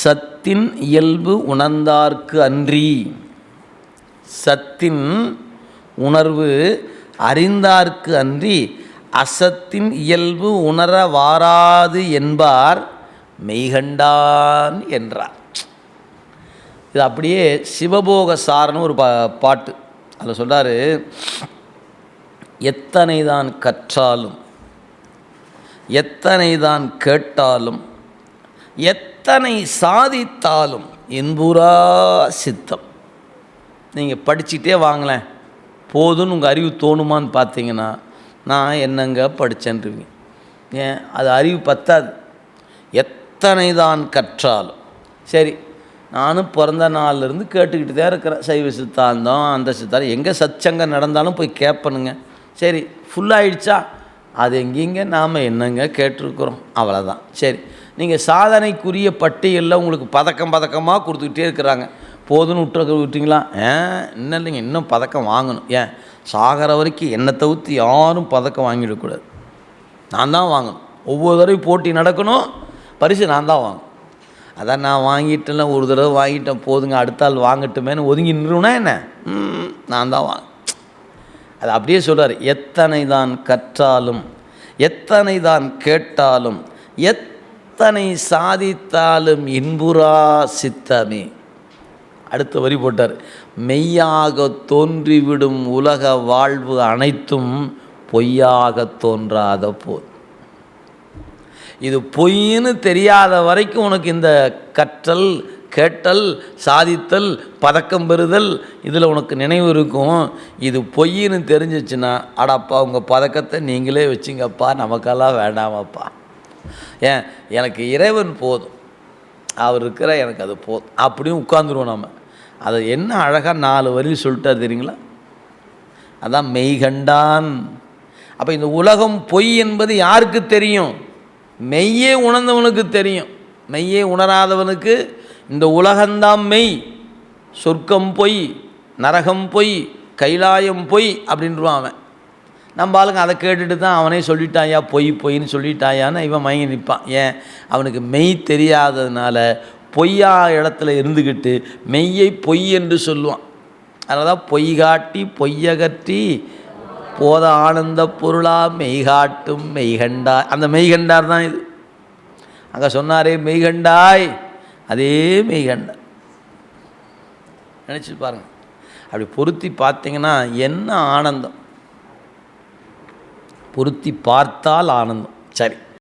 சத்தின் இயல்பு உணர்ந்தார்க்கு அன்றி. சத்தின் உணர்வு அறிந்தார்க்கு அன்றி அசத்தின் இயல்பு உணர வாராது என்பார் மெய்கண்டான் என்றார். இது அப்படியே சிவபோக சாரன்னு ஒரு பா பாட்டு. அதில் சொல்கிறார் எத்தனை தான் கற்றாலும் எத்தனை தான் கேட்டாலும் எத்தனை சாதித்தாலும் என்புரா சித்தம். நீங்கள் படிச்சுட்டே வாங்களேன். போதும்னு உங்கள் அறிவு தோணுமான்னு பார்த்தீங்கன்னா நான் என்னங்க படித்தேன்றீங்க ஏன்? அது அறிவு பத்தாது. எத்தனை தான் கற்றாலும். சரி நானும் பிறந்த நாள்லேருந்து கேட்டுக்கிட்டு தான் இருக்கிறேன். சைவ சித்தாந்தம் அந்த சித்தாந்தம். எங்கே சச்சங்கம் நடந்தாலும் போய் கேட்பனுங்க. சரி ஃபுல்லாகிடுச்சா அது எங்கேங்க? நாம் என்னங்க கேட்டிருக்கிறோம்? அவ்வளோதான் சரி நீங்கள் சாதனைக்குரிய பட்டியலில் உங்களுக்கு பதக்கம் பதக்கமாக கொடுத்துக்கிட்டே இருக்கிறாங்க. போதும்னு விட்டு விட்டீங்களா? ஏன் இன்னும் இல்லைங்க. இன்னும் பதக்கம் வாங்கணும். ஏன்? சாகிற வரைக்கும் என்னை தவிர்த்து யாரும் பதக்கம் வாங்கிடக்கூடாது நான் தான் வாங்கணும். ஒவ்வொரு தடவையும் போட்டி நடக்கணும். பரிசு நான் தான் வாங்கணும். அதான் நான் வாங்கிட்டேன்ல ஒரு தடவை வாங்கிட்டேன். போதுங்க அடுத்த ஆள் வாங்கட்டுமேன்னு ஒதுங்கி நிறுவனா என்ன? ம், நான் தான் வாங்க அது அப்படியே சொல்கிறார் எத்தனை தான் கற்றாலும் எத்தனை தான் கேட்டாலும் எத் எத்தனை சாதித்தாலும் இன்புறா சித்தமே. அடுத்த வரி போட்டார். மெய்யாக தோன்றிவிடும் உலக வாழ்வு அனைத்தும் பொய்யாக தோன்றாத போது இது பொய்ன்னு தெரியாத வரைக்கும் உனக்கு இந்த கற்றல் கேட்டல் சாதித்தல் பதக்கம் பெறுதல் இதில் உனக்கு நினைவு இருக்கும். இது பொய்ன்னு தெரிஞ்சிச்சுன்னா அடப்பா உங்கள் பதக்கத்தை நீங்களே வச்சுங்கப்பா நமக்கெல்லாம் வேண்டாமப்பா. ஏன்? எனக்கு இறைவன் போதும். அவர் இருக்கிற எனக்கு அது போதும். அப்படியும் உட்காந்துருவோம் நம்ம அதை என்ன அழகாக நாலு வரி சொல்லிட்டார் தெரியுங்களா? அதான் மெய்கண்டான். அப்போ இந்த உலகம் பொய் என்பது யாருக்கு தெரியும்? மெய்யே உணர்ந்தவனுக்கு தெரியும். மெய்யே உணராதவனுக்கு இந்த உலகந்தான் மெய். சொர்க்கம் பொய் நரகம் பொய் கைலாயம் பொய் அப்படின்றான் அவன். நம்ம ஆளுங்க அதை கேட்டுட்டு தான் அவனே சொல்லிட்டாயா பொய் பொய்ன்னு சொல்லிட்டாயான்னு இவன் மயங்கி நிற்பான். ஏன்? அவனுக்கு மெய் தெரியாததுனால பொய்யா இடத்துல இருந்துக்கிட்டு மெய்யை பொய் என்று சொல்லுவான். அதனால தான் பொய் காட்டி பொய்யகற்றி போத ஆனந்த பொருளா மெய்காட்டும் மெய்கண்டாய் அந்த மெய்கண்டார் தான் இது. அங்கே சொன்னாரே மெய்கண்டாய் அதே மெய்கண்டார் நினச்சி பாருங்க. அப்படி பொருத்தி பார்த்தீங்கன்னா என்ன ஆனந்தம்? பொருத்தி பார்த்தால் ஆனந்தம். சரி.